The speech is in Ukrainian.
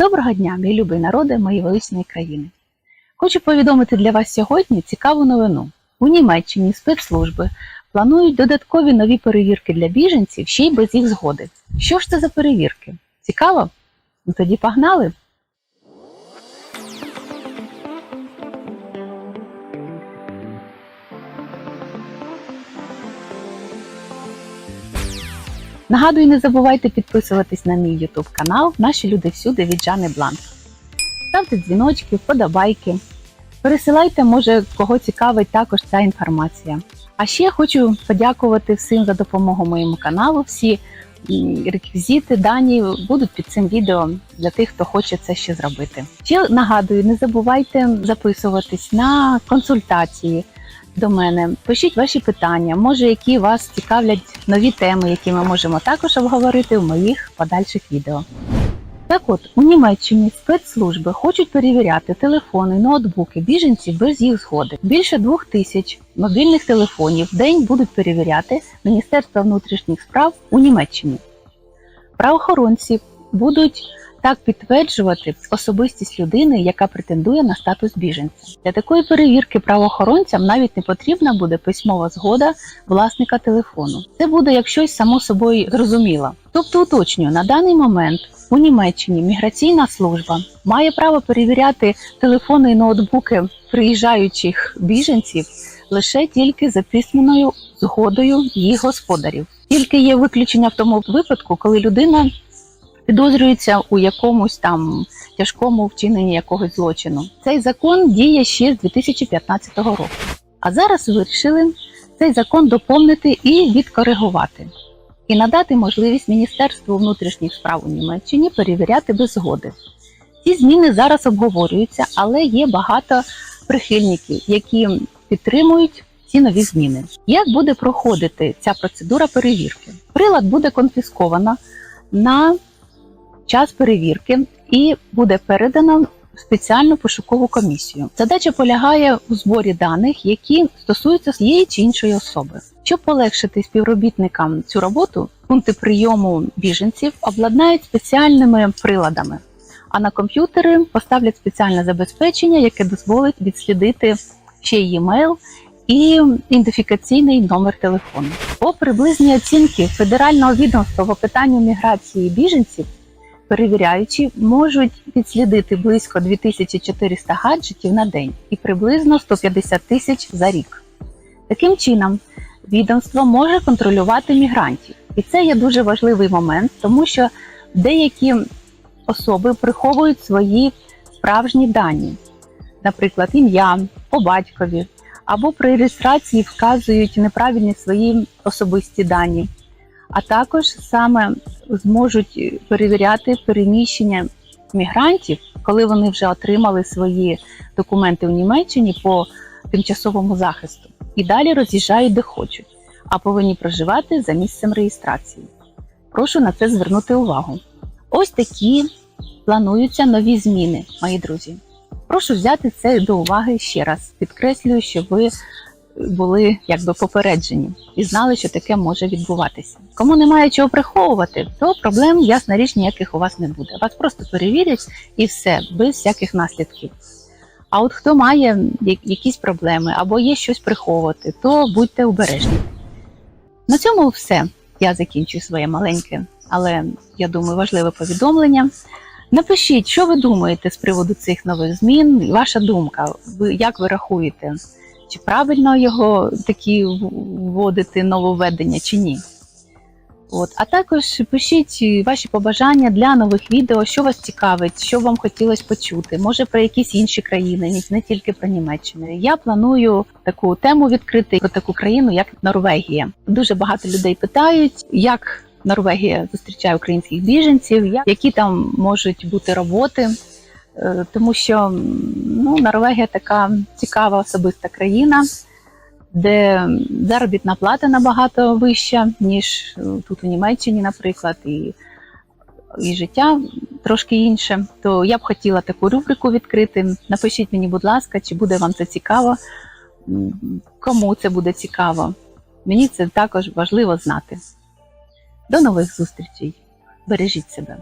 Доброго дня, мій любий народи, моєї величної країни. Хочу повідомити для вас сьогодні цікаву новину. У Німеччині спецслужби планують додаткові нові перевірки для біженців ще й без їх згоди. Що ж це за перевірки? Цікаво? Ну тоді погнали! Нагадую, не забувайте підписуватись на мій YouTube канал Наші люди всюди від Жани Бланк. Ставте дзвіночки, вподобайки. Пересилайте, може, кого цікавить також ця інформація. А ще хочу подякувати всім за допомогу моєму каналу. Всі реквізити, дані будуть під цим відео для тих, хто хоче це ще зробити. Ще нагадую, не забувайте записуватись на консультації до мене. Пишіть ваші питання, може, які вас цікавлять нові теми, які ми можемо також обговорити в моїх подальших відео. Так от, у Німеччині спецслужби хочуть перевіряти телефони, ноутбуки біженців без їх згоди. Більше двох тисяч мобільних телефонів в день будуть перевіряти Міністерство внутрішніх справ у Німеччині. Правоохоронці будуть так підтверджувати особистість людини, яка претендує на статус біженця. Для такої перевірки правоохоронцям навіть не потрібна буде письмова згода власника телефону. Це буде як щось само собою зрозуміло. Тобто, уточнюю, на даний момент у Німеччині міграційна служба має право перевіряти телефони і ноутбуки приїжджаючих біженців лише тільки за письменною згодою їх господарів. Тільки є виключення в тому випадку, коли людина підозрюється у якомусь там тяжкому вчиненні якогось злочину. Цей закон діє ще з 2015 року. А зараз вирішили цей закон доповнити і відкоригувати, і надати можливість Міністерству внутрішніх справ у Німеччині перевіряти без згоди. Ці зміни зараз обговорюються, але є багато прихильників, які підтримують ці нові зміни. Як буде проходити ця процедура перевірки? Прилад буде конфісковано на час перевірки і буде передано спеціальну пошукову комісію. Задача полягає у зборі даних, які стосуються цієї чи іншої особи. Щоб полегшити співробітникам цю роботу, пункти прийому біженців обладнають спеціальними приладами, а на комп'ютери поставлять спеціальне забезпечення, яке дозволить відслідити ще й e-mail і ідентифікаційний номер телефону. По приблизній оцінки Федерального відомства по питанню міграції біженців перевіряючі можуть відслідити близько 2400 гаджетів на день і приблизно 150 тисяч за рік. Таким чином, відомство може контролювати мігрантів. І це є дуже важливий момент, тому що деякі особи приховують свої справжні дані, наприклад, ім'я по батькові, або при реєстрації вказують неправильні свої особисті дані а також саме зможуть перевіряти переміщення мігрантів, коли вони вже отримали свої документи у Німеччині по тимчасовому захисту, і далі роз'їжджають де хочуть, а повинні проживати за місцем реєстрації. Прошу на це звернути увагу. Ось такі плануються нові зміни, мої друзі. Прошу взяти це до уваги ще раз. Підкреслюю, що ви були якби попереджені і знали, що таке може відбуватися. Кому немає чого приховувати, то проблем, ясна річ, ніяких у вас не буде. Вас просто перевірять і все, без всяких наслідків. А от хто має якісь проблеми або є щось приховувати, то будьте обережні. На цьому все. Я закінчую своє маленьке, але я думаю, важливе повідомлення. Напишіть, що ви думаєте з приводу цих нових змін, ваша думка. Ви як ви рахуєте? Чи правильно його такі вводити нововведення, чи ні. От. А також пишіть ваші побажання для нових відео, що вас цікавить, що вам хотілося почути, може про якісь інші країни, не тільки про Німеччину. Я планую таку тему відкрити про таку країну, як Норвегія. Дуже багато людей питають, як Норвегія зустрічає українських біженців, які там можуть бути роботи. Е, тому що ну, Норвегія така цікава особиста країна, де заробітна плата набагато вища, ніж е, тут у Німеччині, наприклад, і, і життя трошки інше. То я б хотіла таку рубрику відкрити. Напишіть мені, будь ласка, чи буде вам це цікаво, кому це буде цікаво. Мені це також важливо знати. До нових зустрічей. Бережіть себе.